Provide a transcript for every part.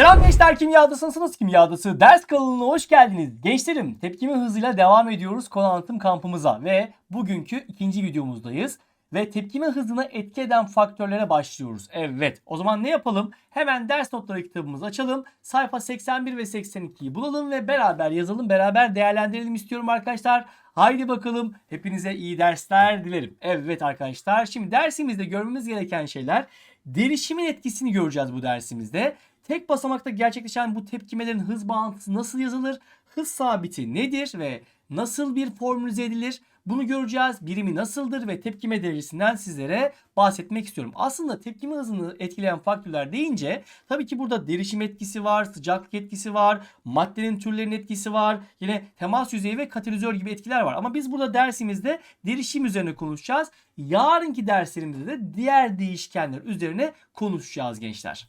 Selam gençler kimyadasınız kimyadası ders kanalına hoş geldiniz. Gençlerim tepkime hızıyla devam ediyoruz konu anlatım kampımıza ve bugünkü ikinci videomuzdayız. Ve tepkime hızına etki eden faktörlere başlıyoruz. Evet o zaman ne yapalım? Hemen ders notları kitabımızı açalım. Sayfa 81 ve 82'yi bulalım ve beraber yazalım beraber değerlendirelim istiyorum arkadaşlar. Haydi bakalım hepinize iyi dersler dilerim. Evet arkadaşlar şimdi dersimizde görmemiz gereken şeyler derişimin etkisini göreceğiz bu dersimizde. Tek basamakta gerçekleşen bu tepkimelerin hız bağıntısı nasıl yazılır? Hız sabiti nedir ve nasıl bir formülize edilir? Bunu göreceğiz. Birimi nasıldır ve tepkime derecesinden sizlere bahsetmek istiyorum. Aslında tepkime hızını etkileyen faktörler deyince tabii ki burada derişim etkisi var, sıcaklık etkisi var, maddenin türlerinin etkisi var, yine temas yüzeyi ve katalizör gibi etkiler var. Ama biz burada dersimizde derişim üzerine konuşacağız. Yarınki derslerimizde de diğer değişkenler üzerine konuşacağız gençler.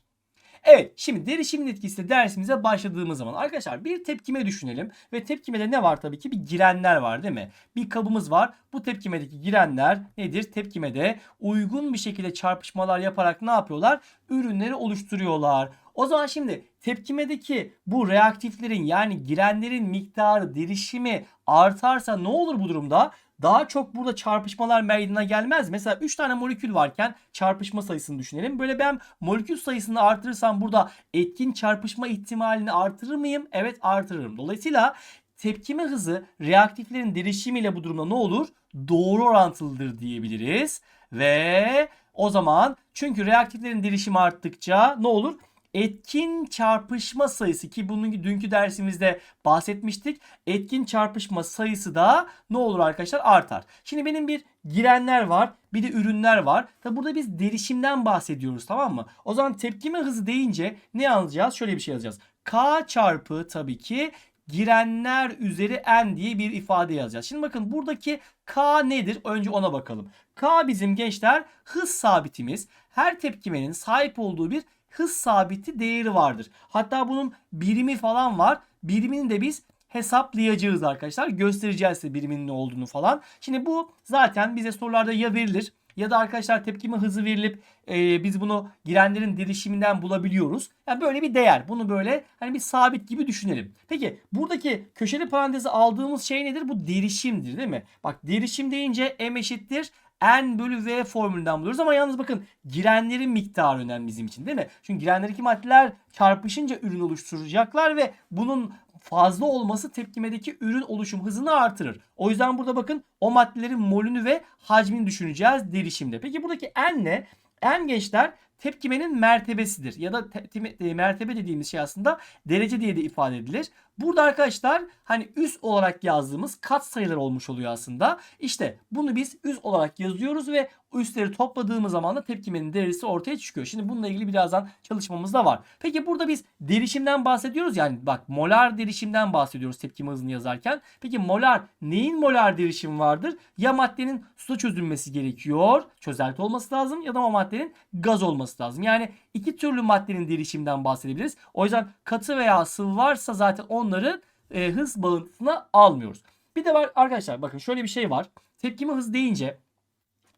Evet şimdi derişimin etkisiyle dersimize başladığımız zaman arkadaşlar bir tepkime düşünelim. Ve tepkimede ne var tabii ki bir girenler var değil mi? Bir kabımız var. Bu tepkimedeki girenler nedir? Tepkimede uygun bir şekilde çarpışmalar yaparak ne yapıyorlar? Ürünleri oluşturuyorlar. O zaman şimdi tepkimedeki bu reaktiflerin yani girenlerin miktarı, derişimi artarsa ne olur bu durumda? Daha çok burada çarpışmalar meydana gelmez. Mesela 3 tane molekül varken çarpışma sayısını düşünelim. Böyle ben molekül sayısını artırırsam burada etkin çarpışma ihtimalini artırır mıyım? Evet artırırım. Dolayısıyla tepkime hızı reaktiflerin derişimiyle bu durumda ne olur? Doğru orantılıdır diyebiliriz. Ve o zaman çünkü reaktiflerin derişimi arttıkça ne olur? Etkin çarpışma sayısı ki bunun dünkü dersimizde bahsetmiştik. Etkin çarpışma sayısı da ne olur arkadaşlar artar. Şimdi benim bir girenler var bir de ürünler var. Tabi burada biz derişimden bahsediyoruz tamam mı? O zaman tepkime hızı deyince ne yazacağız? Şöyle bir şey yazacağız. K çarpı tabii ki girenler üzeri n diye bir ifade yazacağız. Şimdi bakın buradaki K nedir? Önce ona bakalım. K bizim gençler hız sabitimiz. Her tepkimenin sahip olduğu bir hız sabiti değeri vardır. Hatta bunun birimi falan var. Birimini de biz hesaplayacağız arkadaşlar. Göstereceğiz size biriminin ne olduğunu falan. Şimdi bu zaten bize sorularda ya verilir ya da arkadaşlar tepkime hızı verilip e, biz bunu girenlerin derişiminden bulabiliyoruz. Yani böyle bir değer. Bunu böyle hani bir sabit gibi düşünelim. Peki buradaki köşeli parantezi aldığımız şey nedir? Bu derişimdir değil mi? Bak derişim deyince m eşittir N bölü V formülünden buluyoruz ama yalnız bakın girenlerin miktarı önemli bizim için değil mi? Çünkü girenlerdeki maddeler çarpışınca ürün oluşturacaklar ve bunun fazla olması tepkimedeki ürün oluşum hızını artırır. O yüzden burada bakın o maddelerin molünü ve hacmini düşüneceğiz derişimde. Peki buradaki N ne? N gençler tepkimenin mertebesidir. Ya da te- te- mertebe dediğimiz şey aslında derece diye de ifade edilir. Burada arkadaşlar hani üst olarak yazdığımız kat sayılar olmuş oluyor aslında. İşte bunu biz üst olarak yazıyoruz ve üstleri topladığımız zaman da tepkimenin derecesi ortaya çıkıyor. Şimdi bununla ilgili birazdan çalışmamız da var. Peki burada biz derişimden bahsediyoruz. Yani bak molar derişimden bahsediyoruz tepkime hızını yazarken. Peki molar neyin molar derişimi vardır? Ya maddenin suda çözülmesi gerekiyor. Çözelti olması lazım ya da o maddenin gaz olması lazım. Yani iki türlü maddenin derişimden bahsedebiliriz. O yüzden katı veya sıvı varsa zaten onları e, hız bağıntısına almıyoruz. Bir de var arkadaşlar bakın şöyle bir şey var. Tepkime hız deyince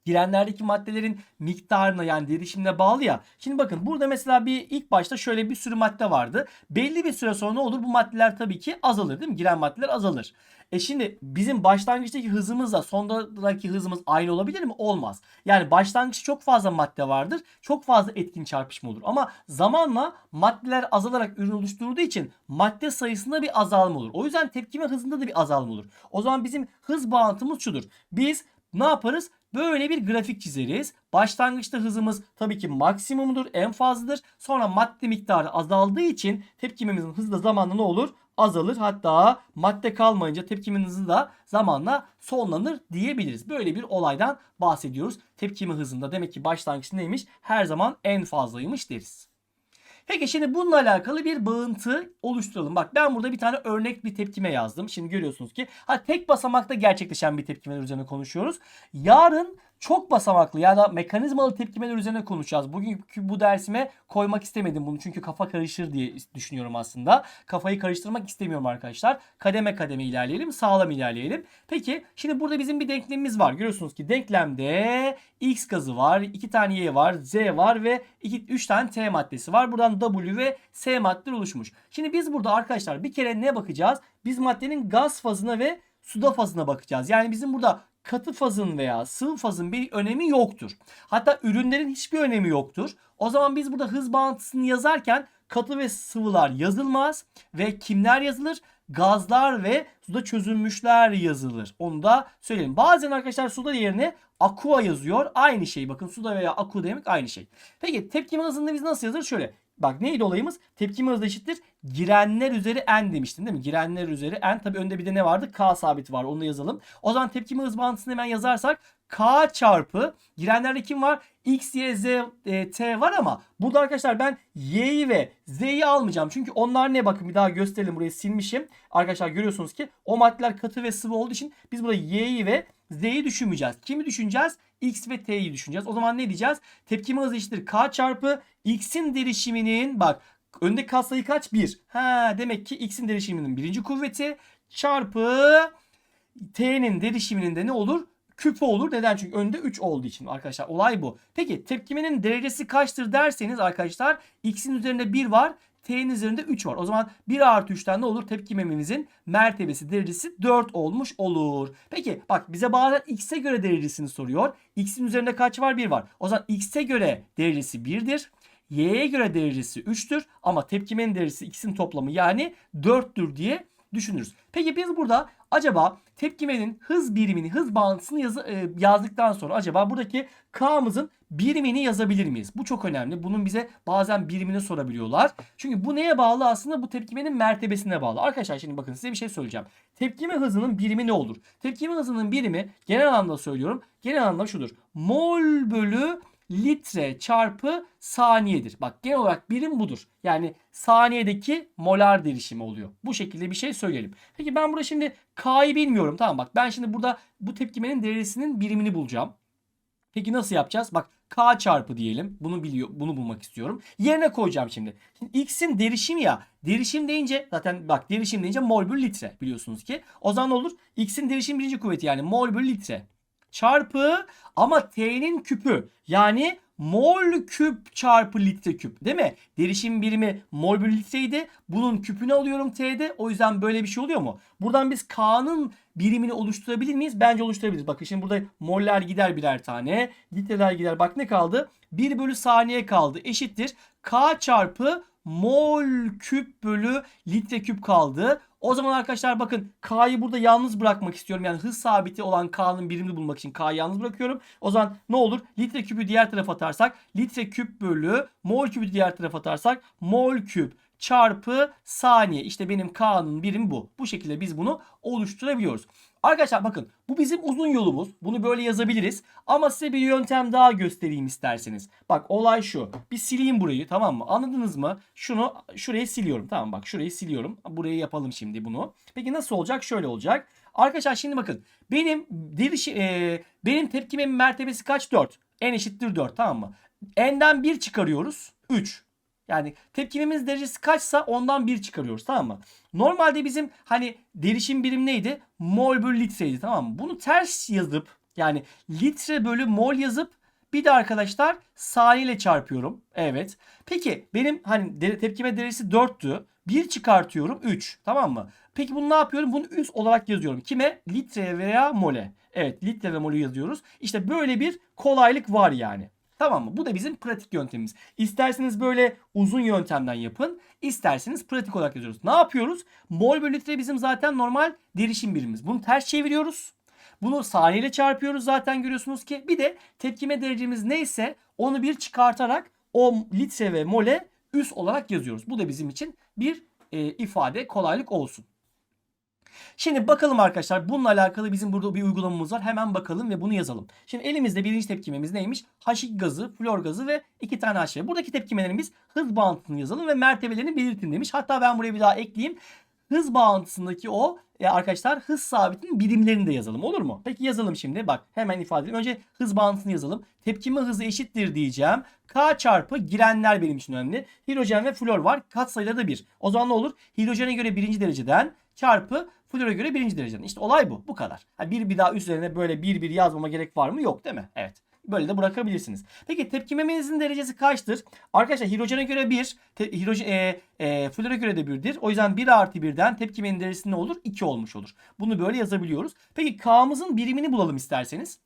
girenlerdeki maddelerin miktarına yani derişimine bağlı ya. Şimdi bakın burada mesela bir ilk başta şöyle bir sürü madde vardı. Belli bir süre sonra ne olur? Bu maddeler tabii ki azalır değil mi? Giren maddeler azalır. E şimdi bizim başlangıçtaki hızımızla sondaki hızımız aynı olabilir mi? Olmaz. Yani başlangıçta çok fazla madde vardır. Çok fazla etkin çarpışma olur. Ama zamanla maddeler azalarak ürün oluşturduğu için madde sayısında bir azalma olur. O yüzden tepkime hızında da bir azalma olur. O zaman bizim hız bağıntımız şudur. Biz ne yaparız? Böyle bir grafik çizeriz. Başlangıçta hızımız tabii ki maksimumdur, en fazladır. Sonra madde miktarı azaldığı için tepkimemizin hızı da zamanla ne olur? Azalır. Hatta madde kalmayınca tepkimin hızı da zamanla sonlanır diyebiliriz. Böyle bir olaydan bahsediyoruz. Tepkimi hızında demek ki başlangıç neymiş? Her zaman en fazlaymış deriz. Peki şimdi bununla alakalı bir bağıntı oluşturalım. Bak ben burada bir tane örnek bir tepkime yazdım. Şimdi görüyorsunuz ki ha tek basamakta gerçekleşen bir tepkime üzerine konuşuyoruz. Yarın çok basamaklı ya da mekanizmalı tepkimeler üzerine konuşacağız. Bugünkü bu dersime koymak istemedim bunu çünkü kafa karışır diye düşünüyorum aslında. Kafayı karıştırmak istemiyorum arkadaşlar. Kademe kademe ilerleyelim, sağlam ilerleyelim. Peki şimdi burada bizim bir denklemimiz var. Görüyorsunuz ki denklemde x gazı var, 2 tane y var, z var ve 2 3 tane t maddesi var. Buradan w ve s maddeler oluşmuş. Şimdi biz burada arkadaşlar bir kere ne bakacağız? Biz maddenin gaz fazına ve suda fazına bakacağız. Yani bizim burada katı fazın veya sıvı fazın bir önemi yoktur. Hatta ürünlerin hiçbir önemi yoktur. O zaman biz burada hız bağıntısını yazarken katı ve sıvılar yazılmaz ve kimler yazılır? Gazlar ve suda çözülmüşler yazılır. Onu da söyleyelim. Bazen arkadaşlar suda yerine aqua yazıyor. Aynı şey. Bakın suda veya aqua demek aynı şey. Peki tepkime hızını biz nasıl yazarız? Şöyle. Bak neydi olayımız? Tepkime hızı eşittir. Girenler üzeri n demiştin değil mi? Girenler üzeri n. Tabi önde bir de ne vardı? K sabiti var. Onu da yazalım. O zaman tepkime hız bağıntısını hemen yazarsak K çarpı girenlerde kim var? X, Y, Z, e, T var ama burada arkadaşlar ben Y'yi ve Z'yi almayacağım. Çünkü onlar ne? Bakın bir daha gösterelim. Burayı silmişim. Arkadaşlar görüyorsunuz ki o maddeler katı ve sıvı olduğu için biz burada Y'yi ve Z'yi düşünmeyeceğiz. Kimi düşüneceğiz? X ve T'yi düşüneceğiz. O zaman ne diyeceğiz? Tepkime hızı eşittir K çarpı X'in derişiminin bak öndeki katsayı kaç? 1. Ha demek ki X'in derişiminin birinci kuvveti çarpı T'nin derişiminin de ne olur? küpü olur. Neden? Çünkü önde 3 olduğu için arkadaşlar. Olay bu. Peki tepkimenin derecesi kaçtır derseniz arkadaşlar x'in üzerinde 1 var. T'nin üzerinde 3 var. O zaman 1 artı 3'ten ne olur? Tepkimememizin mertebesi derecesi 4 olmuş olur. Peki bak bize bazen x'e göre derecesini soruyor. X'in üzerinde kaç var? 1 var. O zaman x'e göre derecesi 1'dir. Y'ye göre derecesi 3'tür ama tepkimenin derecesi x'in toplamı yani 4'tür diye düşünürüz. Peki biz burada acaba tepkimenin hız birimini, hız bağıntısını yazı, e, yazdıktan sonra acaba buradaki K'mızın birimini yazabilir miyiz? Bu çok önemli. Bunun bize bazen birimini sorabiliyorlar. Çünkü bu neye bağlı aslında? Bu tepkimenin mertebesine bağlı. Arkadaşlar şimdi bakın size bir şey söyleyeceğim. Tepkime hızının birimi ne olur? Tepkime hızının birimi genel anlamda söylüyorum. Genel anlamda şudur. Mol bölü litre çarpı saniyedir. Bak genel olarak birim budur. Yani saniyedeki molar derişimi oluyor. Bu şekilde bir şey söyleyelim. Peki ben burada şimdi K'yı bilmiyorum. Tamam bak ben şimdi burada bu tepkimenin derecesinin birimini bulacağım. Peki nasıl yapacağız? Bak K çarpı diyelim. Bunu biliyor, bunu bulmak istiyorum. Yerine koyacağım şimdi. Şimdi X'in derişimi ya. Derişim deyince zaten bak derişim deyince mol bölü litre biliyorsunuz ki. O zaman ne olur? X'in derişim birinci kuvveti yani mol bölü litre çarpı ama T'nin küpü yani mol küp çarpı litre küp değil mi? Derişim birimi mol bölü litreydi. Bunun küpünü alıyorum T'de. O yüzden böyle bir şey oluyor mu? Buradan biz K'nın birimini oluşturabilir miyiz? Bence oluşturabiliriz. Bakın şimdi burada moller gider birer tane. Litreler gider. Bak ne kaldı? 1 bölü saniye kaldı. Eşittir. K çarpı mol küp bölü litre küp kaldı. O zaman arkadaşlar bakın K'yı burada yalnız bırakmak istiyorum. Yani hız sabiti olan K'nın birimini bulmak için K'yı yalnız bırakıyorum. O zaman ne olur? Litre küpü diğer tarafa atarsak litre küp bölü mol küpü diğer tarafa atarsak mol küp çarpı saniye. İşte benim K'nın birim bu. Bu şekilde biz bunu oluşturabiliyoruz. Arkadaşlar bakın bu bizim uzun yolumuz. Bunu böyle yazabiliriz. Ama size bir yöntem daha göstereyim isterseniz. Bak olay şu. Bir sileyim burayı tamam mı? Anladınız mı? Şunu şuraya siliyorum. Tamam bak şurayı siliyorum. Buraya yapalım şimdi bunu. Peki nasıl olacak? Şöyle olacak. Arkadaşlar şimdi bakın. Benim diriş, e, benim tepkimemin mertebesi kaç? 4. N eşittir 4 tamam mı? N'den 1 çıkarıyoruz. 3. Yani tepkimemiz derecesi kaçsa ondan 1 çıkarıyoruz tamam mı? Normalde bizim hani derişim birim neydi? Mol bölü litreydi tamam mı? Bunu ters yazıp yani litre bölü mol yazıp bir de arkadaşlar saniye çarpıyorum. Evet. Peki benim hani tepkime derecesi 4'tü. 1 çıkartıyorum 3. Tamam mı? Peki bunu ne yapıyorum? Bunu üst olarak yazıyorum. Kime? Litre veya mole. Evet litre ve molü yazıyoruz. İşte böyle bir kolaylık var yani. Tamam mı? Bu da bizim pratik yöntemimiz. İsterseniz böyle uzun yöntemden yapın. İsterseniz pratik olarak yazıyoruz. Ne yapıyoruz? Mol bölü litre bizim zaten normal derişim birimimiz. Bunu ters çeviriyoruz. Bunu saniyeyle çarpıyoruz zaten görüyorsunuz ki. Bir de tepkime derecemiz neyse onu bir çıkartarak o litre ve mole üst olarak yazıyoruz. Bu da bizim için bir e, ifade kolaylık olsun. Şimdi bakalım arkadaşlar bununla alakalı bizim burada bir uygulamamız var. Hemen bakalım ve bunu yazalım. Şimdi elimizde birinci tepkimemiz neymiş? H2 gazı, flor gazı ve iki tane HV. Buradaki tepkimelerimiz hız bağıntısını yazalım ve mertebelerini belirtin demiş. Hatta ben buraya bir daha ekleyeyim. hız bağıntısındaki o e, arkadaşlar hız sabitinin birimlerini de yazalım olur mu? Peki yazalım şimdi bak hemen ifade edelim. Önce hız bağıntısını yazalım. Tepkime hızı eşittir diyeceğim. K çarpı girenler benim için önemli. Hidrojen ve flor var. Katsayıları da 1. O zaman ne olur? Hidrojene göre birinci dereceden çarpı flora göre birinci dereceden. İşte olay bu. Bu kadar. Ha, bir bir daha üzerine böyle bir bir yazmama gerek var mı? Yok değil mi? Evet. Böyle de bırakabilirsiniz. Peki tepkimemenizin derecesi kaçtır? Arkadaşlar hidrojene göre 1, te, hidrojen, e, e, flora göre de 1'dir. O yüzden 1 artı 1'den tepkimenin derecesi ne olur? 2 olmuş olur. Bunu böyle yazabiliyoruz. Peki K'mızın birimini bulalım isterseniz.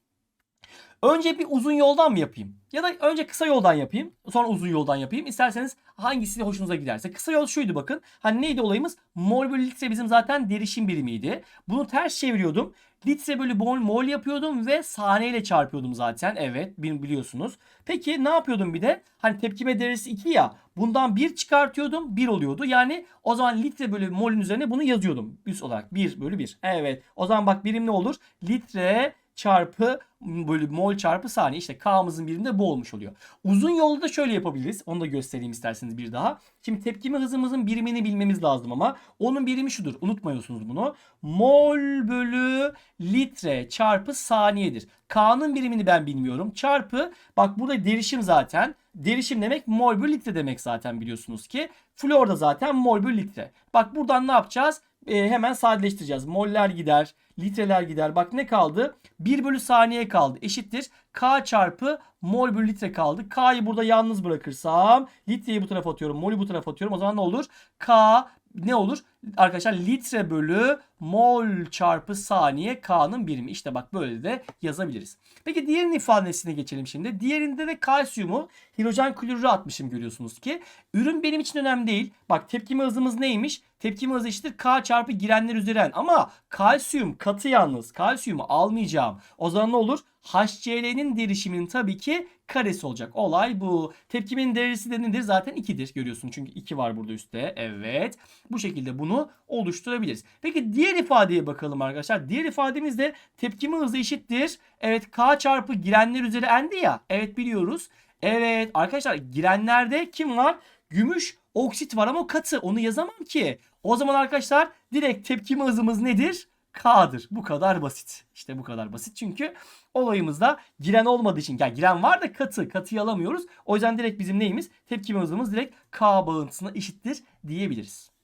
Önce bir uzun yoldan mı yapayım? Ya da önce kısa yoldan yapayım. Sonra uzun yoldan yapayım. İsterseniz hangisi hoşunuza giderse. Kısa yol şuydu bakın. Hani neydi olayımız? Mol bölü litre bizim zaten derişim birimiydi. Bunu ters çeviriyordum. Litre bölü mol mol yapıyordum ve saniyeyle çarpıyordum zaten. Evet biliyorsunuz. Peki ne yapıyordum bir de? Hani tepkime derecesi 2 ya. Bundan 1 çıkartıyordum 1 oluyordu. Yani o zaman litre bölü molün üzerine bunu yazıyordum. Üst olarak 1 bölü 1. Evet o zaman bak birim ne olur? Litre çarpı bölü mol çarpı saniye. İşte K'mızın birinde bu olmuş oluyor. Uzun yolda da şöyle yapabiliriz. Onu da göstereyim isterseniz bir daha. Şimdi tepkime hızımızın birimini bilmemiz lazım ama onun birimi şudur. Unutmuyorsunuz bunu. Mol bölü litre çarpı saniyedir. K'nın birimini ben bilmiyorum. Çarpı bak burada derişim zaten. Derişim demek mol bölü litre demek zaten biliyorsunuz ki. Flor da zaten mol bölü litre. Bak buradan ne yapacağız? Ee, hemen sadeleştireceğiz. Moller gider, litreler gider. Bak ne kaldı? 1 bölü saniye kaldı. Eşittir. K çarpı mol bölü litre kaldı. K'yı burada yalnız bırakırsam litreyi bu tarafa atıyorum. Mol'ü bu tarafa atıyorum. O zaman ne olur? K ne olur? Arkadaşlar litre bölü mol çarpı saniye K'nın birimi. İşte bak böyle de yazabiliriz. Peki diğerinin ifadesine geçelim şimdi. Diğerinde de kalsiyumu hidrojen klorürü atmışım görüyorsunuz ki. Ürün benim için önemli değil. Bak tepkime hızımız neymiş? Tepkime hızı eşittir K çarpı girenler üzeri Ama kalsiyum katı yalnız. Kalsiyumu almayacağım. O zaman ne olur? HCl'nin derişiminin tabii ki karesi olacak. Olay bu. Tepkimenin derecesi de nedir? Zaten 2'dir görüyorsun. Çünkü 2 var burada üstte. Evet. Bu şekilde bunu oluşturabiliriz. Peki diğer ifadeye bakalım arkadaşlar. Diğer ifademiz de tepkime hızı eşittir. Evet K çarpı girenler üzeri n'di ya. Evet biliyoruz. Evet arkadaşlar girenlerde kim var? Gümüş oksit var ama katı. Onu yazamam ki. O zaman arkadaşlar direkt tepkime hızımız nedir? K'dır. Bu kadar basit. İşte bu kadar basit. Çünkü olayımızda giren olmadığı için. Yani giren var da katı. Katıyı alamıyoruz. O yüzden direkt bizim neyimiz? Tepkime hızımız direkt K bağıntısına eşittir diyebiliriz.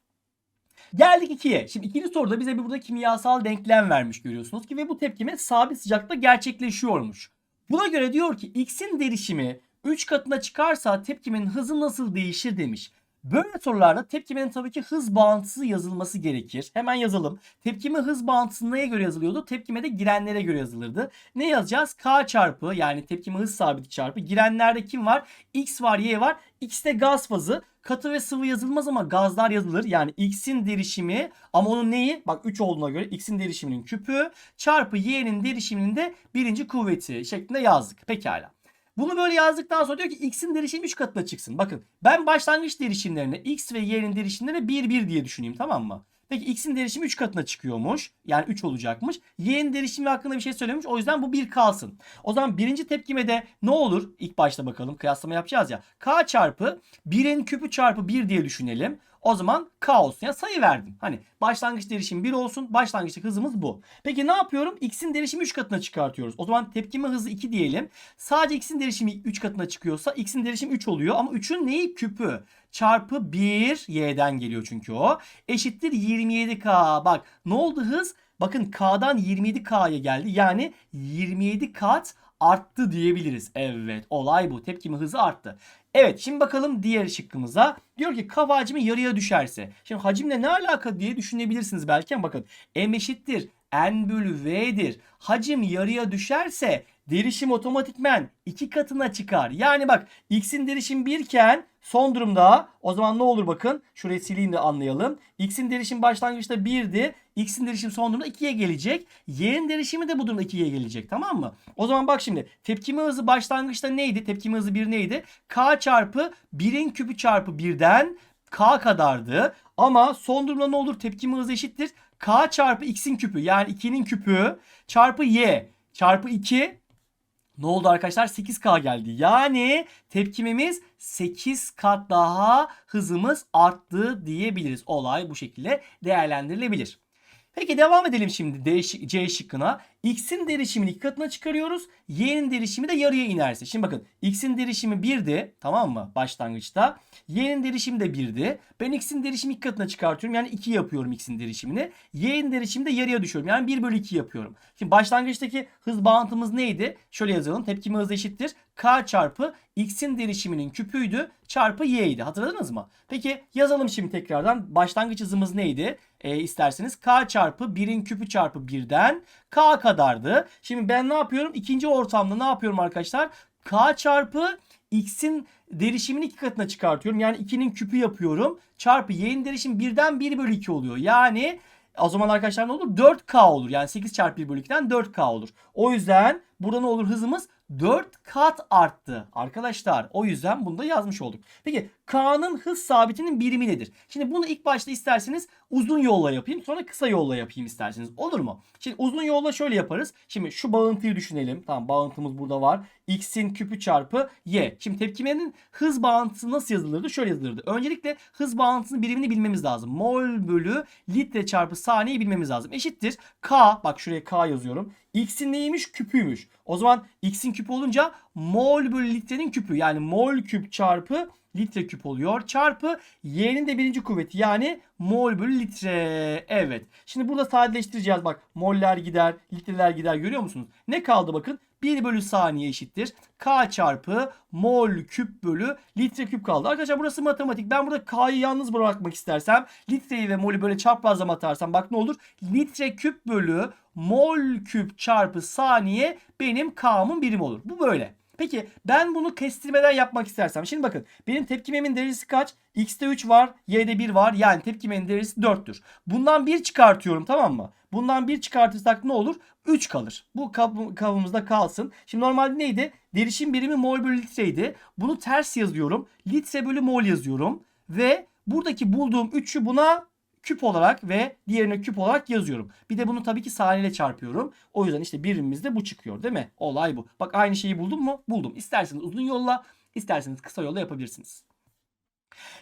Geldik 2'ye. Şimdi ikinci soruda bize bir burada kimyasal denklem vermiş görüyorsunuz ki ve bu tepkime sabit sıcakta gerçekleşiyormuş. Buna göre diyor ki X'in derişimi 3 katına çıkarsa tepkimenin hızı nasıl değişir demiş. Böyle sorularda tepkimenin tabii ki hız bağıntısı yazılması gerekir. Hemen yazalım. Tepkime hız bağıntısı neye göre yazılıyordu? Tepkime de girenlere göre yazılırdı. Ne yazacağız? K çarpı yani tepkime hız sabiti çarpı. Girenlerde kim var? X var, Y var. X de gaz fazı. Katı ve sıvı yazılmaz ama gazlar yazılır. Yani X'in derişimi ama onun neyi? Bak 3 olduğuna göre X'in derişiminin küpü çarpı Y'nin derişiminin de birinci kuvveti şeklinde yazdık. Pekala. Bunu böyle yazdıktan sonra diyor ki x'in derişimi 3 katına çıksın. Bakın ben başlangıç derişimlerine x ve y'nin derişimlerine 1 1 diye düşüneyim tamam mı? Peki x'in derişimi 3 katına çıkıyormuş. Yani 3 olacakmış. Y'nin derişimi hakkında bir şey söylemiş. O yüzden bu 1 kalsın. O zaman birinci tepkimede ne olur? İlk başta bakalım. Kıyaslama yapacağız ya. K çarpı 1'in küpü çarpı 1 diye düşünelim. O zaman K olsun. Yani sayı verdim. Hani başlangıç derişim 1 olsun. Başlangıçta hızımız bu. Peki ne yapıyorum? X'in derişimi 3 katına çıkartıyoruz. O zaman tepkime hızı 2 diyelim. Sadece X'in derişimi 3 katına çıkıyorsa X'in derişimi 3 oluyor. Ama 3'ün neyi? Küpü. Çarpı 1 Y'den geliyor çünkü o. Eşittir 27K. Bak ne oldu hız? Bakın K'dan 27K'ya geldi. Yani 27 kat arttı diyebiliriz. Evet olay bu. Tepkime hızı arttı. Evet şimdi bakalım diğer şıkkımıza. Diyor ki kava hacmi yarıya düşerse. Şimdi hacimle ne alaka diye düşünebilirsiniz belki ama bakın m eşittir n bölü v'dir. Hacim yarıya düşerse derişim otomatikmen iki katına çıkar. Yani bak x'in derişim 1 iken son durumda o zaman ne olur bakın. Şurayı sileyim de anlayalım. x'in derişim başlangıçta 1'di. X'in derişim son durumda 2'ye gelecek. y'nin derişimi de bu durumda 2'ye gelecek tamam mı? O zaman bak şimdi tepkime hızı başlangıçta neydi? Tepkime hızı 1 neydi? k çarpı 1'in küpü çarpı 1'den k kadardı. Ama son durumda ne olur? Tepkime hızı eşittir. K çarpı x'in küpü yani 2'nin küpü çarpı y çarpı 2 Ne oldu arkadaşlar? 8K geldi. Yani tepkimemiz 8 kat daha hızımız arttı diyebiliriz. Olay bu şekilde değerlendirilebilir. Peki devam edelim şimdi D, C şıkkına. X'in derişimini iki katına çıkarıyoruz. Y'nin derişimi de yarıya inerse. Şimdi bakın X'in derişimi 1'di tamam mı başlangıçta. Y'nin derişimi de 1'di. Ben X'in derişimi iki katına çıkartıyorum. Yani 2 yapıyorum X'in derişimini. Y'nin derişimi de yarıya düşüyorum. Yani 1 bölü 2 yapıyorum. Şimdi başlangıçtaki hız bağıntımız neydi? Şöyle yazalım. Tepkime hızı eşittir. K çarpı X'in derişiminin küpüydü çarpı Y'ydi. Hatırladınız mı? Peki yazalım şimdi tekrardan. Başlangıç hızımız neydi? E, isterseniz K çarpı 1'in küpü çarpı 1'den K kadardı. Şimdi ben ne yapıyorum? İkinci ortamda ne yapıyorum arkadaşlar? K çarpı X'in derişimini iki katına çıkartıyorum. Yani 2'nin küpü yapıyorum. Çarpı Y'nin derişimi 1'den 1 bölü 2 oluyor. Yani o zaman arkadaşlar ne olur? 4K olur. Yani 8 çarpı 1 bölü 2'den 4K olur. O yüzden burada ne olur? Hızımız 4 kat arttı. Arkadaşlar o yüzden bunu da yazmış olduk. Peki K'nın hız sabitinin birimi nedir? Şimdi bunu ilk başta isterseniz uzun yolla yapayım sonra kısa yolla yapayım isterseniz. Olur mu? Şimdi uzun yolla şöyle yaparız. Şimdi şu bağıntıyı düşünelim. Tamam bağıntımız burada var. X'in küpü çarpı Y. Şimdi tepkimenin hız bağıntısı nasıl yazılırdı? Şöyle yazılırdı. Öncelikle hız bağıntısının birimini bilmemiz lazım. Mol bölü litre çarpı saniye bilmemiz lazım. Eşittir. K bak şuraya K yazıyorum. X'in neymiş? Küpüymüş. O zaman X'in küpü olunca mol bölü litrenin küpü. Yani mol küp çarpı litre küp oluyor. Çarpı Y'nin de birinci kuvveti yani mol bölü litre. Evet. Şimdi burada sadeleştireceğiz. Bak moller gider, litreler gider görüyor musunuz? Ne kaldı bakın? 1 bölü saniye eşittir. K çarpı mol küp bölü litre küp kaldı. Arkadaşlar burası matematik. Ben burada K'yı yalnız bırakmak istersem litreyi ve molü böyle çaprazlama atarsam bak ne olur? Litre küp bölü mol küp çarpı saniye benim K'mın birimi olur. Bu böyle. Peki ben bunu kestirmeden yapmak istersem. Şimdi bakın benim tepkimemin derecesi kaç? X'te 3 var, Y'de 1 var. Yani tepkimemin derecesi 4'tür. Bundan 1 çıkartıyorum tamam mı? Bundan 1 çıkartırsak ne olur? 3 kalır. Bu kabımızda kalsın. Şimdi normalde neydi? Derişim birimi mol bölü litreydi. Bunu ters yazıyorum. Litre bölü mol yazıyorum. Ve buradaki bulduğum 3'ü buna küp olarak ve diğerine küp olarak yazıyorum. Bir de bunu tabii ki saniyeyle çarpıyorum. O yüzden işte birimimiz de bu çıkıyor değil mi? Olay bu. Bak aynı şeyi buldum mu? Buldum. İsterseniz uzun yolla, isterseniz kısa yolla yapabilirsiniz.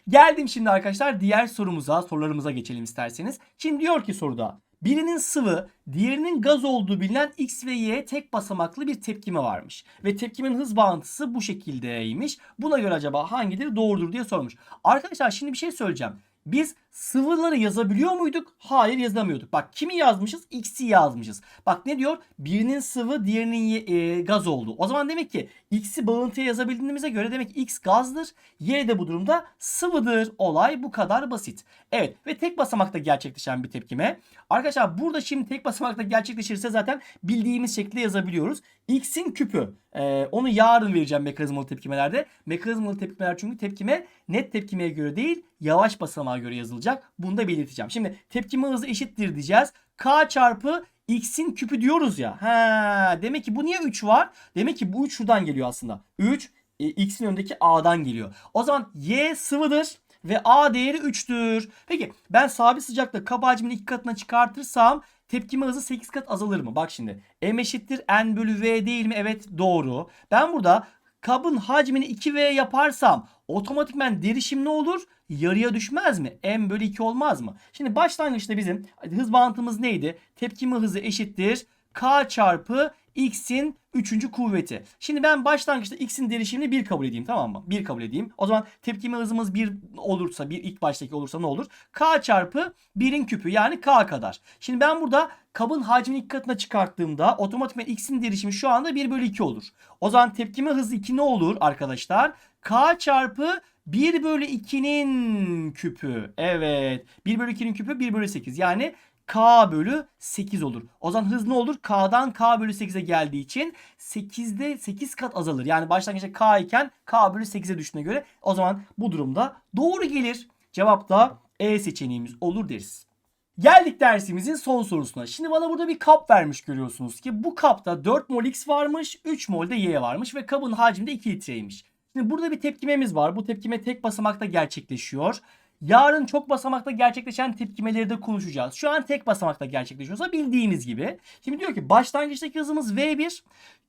Geldim şimdi arkadaşlar diğer sorumuza, sorularımıza geçelim isterseniz. Şimdi diyor ki soruda birinin sıvı, diğerinin gaz olduğu bilinen X ve Y tek basamaklı bir tepkime varmış. Ve tepkimin hız bağıntısı bu şekildeymiş. Buna göre acaba hangileri doğrudur diye sormuş. Arkadaşlar şimdi bir şey söyleyeceğim. Biz sıvıları yazabiliyor muyduk? Hayır yazamıyorduk. Bak kimi yazmışız? X'i yazmışız. Bak ne diyor? Birinin sıvı diğerinin e, gaz olduğu. O zaman demek ki X'i bağıntıya yazabildiğimize göre demek ki X gazdır. Y de bu durumda sıvıdır. Olay bu kadar basit. Evet ve tek basamakta gerçekleşen bir tepkime. Arkadaşlar burada şimdi tek basamakta gerçekleşirse zaten bildiğimiz şekilde yazabiliyoruz. X'in küpü. Ee, onu yarın vereceğim mekanizmalı tepkimelerde. Mekanizmalı tepkimeler çünkü tepkime net tepkimeye göre değil yavaş basamağa göre yazılacak. Bunu da belirteceğim. Şimdi tepkime hızı eşittir diyeceğiz. K çarpı X'in küpü diyoruz ya. Ha, demek ki bu niye 3 var? Demek ki bu 3 şuradan geliyor aslında. 3 e, X'in önündeki A'dan geliyor. O zaman Y sıvıdır ve A değeri 3'tür. Peki ben sabit sıcaklıkta kap hacmini iki katına çıkartırsam tepkime hızı 8 kat azalır mı? Bak şimdi M eşittir N bölü V değil mi? Evet doğru. Ben burada kabın hacmini 2V yaparsam otomatikmen derişim ne olur? Yarıya düşmez mi? M bölü 2 olmaz mı? Şimdi başlangıçta bizim hız bağıntımız neydi? Tepkime hızı eşittir. K çarpı X'in 3. kuvveti. Şimdi ben başlangıçta X'in derişimini 1 kabul edeyim tamam mı? 1 kabul edeyim. O zaman tepkime hızımız 1 olursa, bir ilk baştaki olursa ne olur? K çarpı 1'in küpü yani K kadar. Şimdi ben burada kabın hacmini iki katına çıkarttığımda otomatikman X'in derişimi şu anda 1 bölü 2 olur. O zaman tepkime hızı 2 ne olur arkadaşlar? K çarpı 1 bölü 2'nin küpü. Evet. 1 bölü 2'nin küpü 1 bölü 8. Yani K bölü 8 olur. O zaman hız ne olur? K'dan K bölü 8'e geldiği için 8'de 8 kat azalır. Yani başlangıçta K iken K bölü 8'e düştüğüne göre o zaman bu durumda doğru gelir. Cevap da E seçeneğimiz olur deriz. Geldik dersimizin son sorusuna. Şimdi bana burada bir kap vermiş görüyorsunuz ki bu kapta 4 mol X varmış, 3 mol de Y varmış ve kabın hacmi de 2 litreymiş. Şimdi burada bir tepkimemiz var. Bu tepkime tek basamakta gerçekleşiyor. Yarın çok basamakta gerçekleşen tepkimeleri de konuşacağız. Şu an tek basamakta gerçekleşiyorsa bildiğimiz gibi. Şimdi diyor ki başlangıçtaki hızımız V1.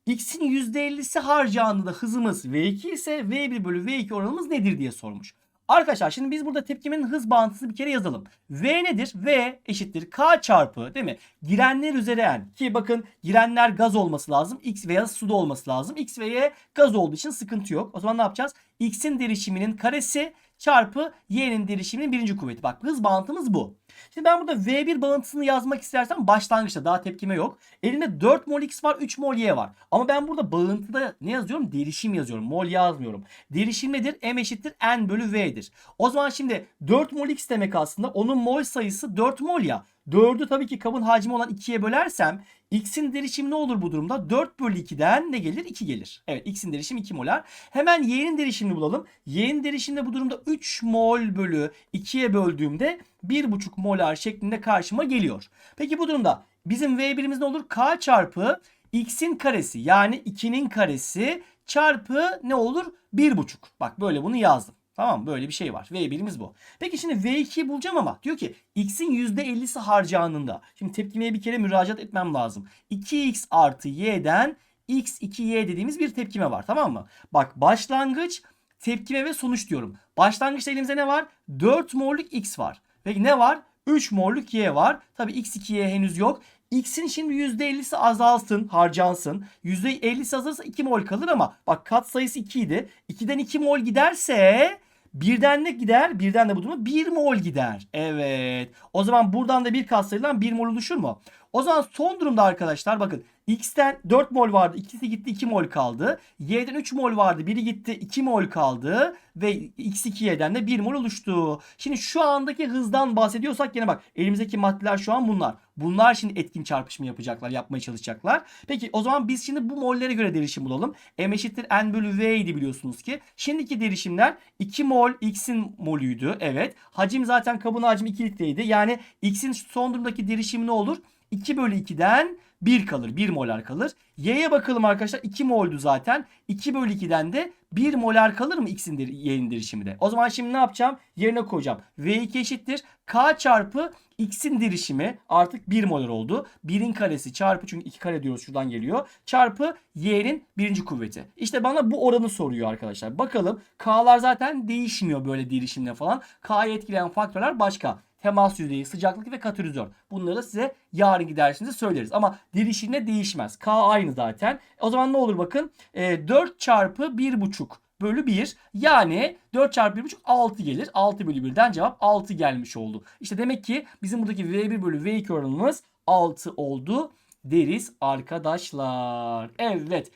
X'in %50'si harcandığında hızımız V2 ise V1 bölü V2 oranımız nedir diye sormuş. Arkadaşlar şimdi biz burada tepkimenin hız bağıntısını bir kere yazalım. V nedir? V eşittir K çarpı değil mi? Girenler üzeri N. Ki bakın girenler gaz olması lazım. X veya suda olması lazım. X ve Y gaz olduğu için sıkıntı yok. O zaman ne yapacağız? X'in derişiminin karesi çarpı Y'nin derişiminin birinci kuvveti. Bak hız bağıntımız bu. Şimdi ben burada V1 bağıntısını yazmak istersem başlangıçta daha tepkime yok. Elimde 4 mol X var 3 mol Y var. Ama ben burada bağıntıda ne yazıyorum? Derişim yazıyorum. Mol yazmıyorum. Derişim nedir? M eşittir N bölü V'dir. O zaman şimdi 4 mol X demek aslında onun mol sayısı 4 mol ya. 4'ü tabii ki kabın hacmi olan 2'ye bölersem X'in derişimi ne olur bu durumda? 4 bölü 2'den ne gelir? 2 gelir. Evet X'in derişimi 2 molar. Hemen Y'nin derişimini bulalım. Y'nin derişiminde bu durumda 3 mol bölü 2'ye böldüğümde 1,5 molar şeklinde karşıma geliyor. Peki bu durumda bizim V1'imiz ne olur? K çarpı X'in karesi yani 2'nin karesi çarpı ne olur? 1,5. Bak böyle bunu yazdım. Tamam? Böyle bir şey var. V1'imiz bu. Peki şimdi V2'yi bulacağım ama diyor ki X'in %50'si harcanında. Şimdi tepkimeye bir kere müracaat etmem lazım. 2X artı Y'den X2Y dediğimiz bir tepkime var. Tamam mı? Bak başlangıç, tepkime ve sonuç diyorum. Başlangıçta elimizde ne var? 4 morluk X var. Peki ne var? 3 morluk Y var. Tabii X2Y henüz yok. X'in şimdi %50'si azalsın, harcansın. %50'si azalırsa 2 mol kalır ama bak kat sayısı 2 idi. 2'den 2 mol giderse birden ne gider? Birden de bu durumda 1 mol gider. Evet. O zaman buradan da bir kat sayılan 1 mol oluşur mu? O zaman son durumda arkadaşlar bakın X'ten 4 mol vardı. ikisi gitti 2 mol kaldı. Y'den 3 mol vardı. Biri gitti 2 mol kaldı. Ve X2Y'den de 1 mol oluştu. Şimdi şu andaki hızdan bahsediyorsak yine bak elimizdeki maddeler şu an bunlar. Bunlar şimdi etkin çarpışma yapacaklar. Yapmaya çalışacaklar. Peki o zaman biz şimdi bu mollere göre derişim bulalım. M eşittir N bölü V idi biliyorsunuz ki. Şimdiki derişimler 2 mol X'in molüydü. Evet. Hacim zaten kabın hacmi 2 litreydi. Yani X'in son durumdaki derişimi ne olur? 2 bölü 2'den 1 kalır. 1 molar kalır. Y'ye bakalım arkadaşlar. 2 moldu zaten. 2 bölü 2'den de 1 molar kalır mı X'in der Y'nin de? O zaman şimdi ne yapacağım? Yerine koyacağım. V2 eşittir. K çarpı X'in derişimi artık 1 molar oldu. 1'in karesi çarpı çünkü 2 kare diyoruz şuradan geliyor. Çarpı Y'nin birinci kuvveti. İşte bana bu oranı soruyor arkadaşlar. Bakalım K'lar zaten değişmiyor böyle derişimle falan. K'yı etkileyen faktörler başka temas yüzeyi, sıcaklık ve katalizör. Bunları da size yarınki dersimizde söyleriz. Ama derişimle değişmez. K aynı zaten. O zaman ne olur bakın. E, 4 çarpı 1,5 bölü 1. Yani 4 çarpı 1,5 6 gelir. 6 bölü 1'den cevap 6 gelmiş oldu. İşte demek ki bizim buradaki V1 bölü V2 oranımız 6 oldu deriz arkadaşlar. Evet.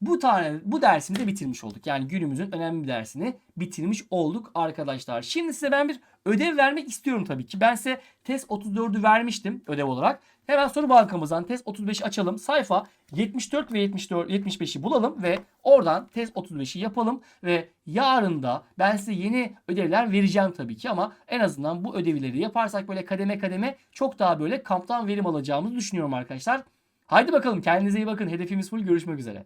Bu tane bu dersimizi de bitirmiş olduk. Yani günümüzün önemli bir dersini bitirmiş olduk arkadaşlar. Şimdi size ben bir ödev vermek istiyorum tabii ki. Ben size test 34'ü vermiştim ödev olarak. Hemen soru bankamızdan test 35'i açalım. Sayfa 74 ve 74 75'i bulalım ve oradan test 35'i yapalım ve yarın da ben size yeni ödevler vereceğim tabii ki ama en azından bu ödevleri yaparsak böyle kademe kademe çok daha böyle kamptan verim alacağımızı düşünüyorum arkadaşlar. Haydi bakalım kendinize iyi bakın. Hedefimiz full. Görüşmek üzere.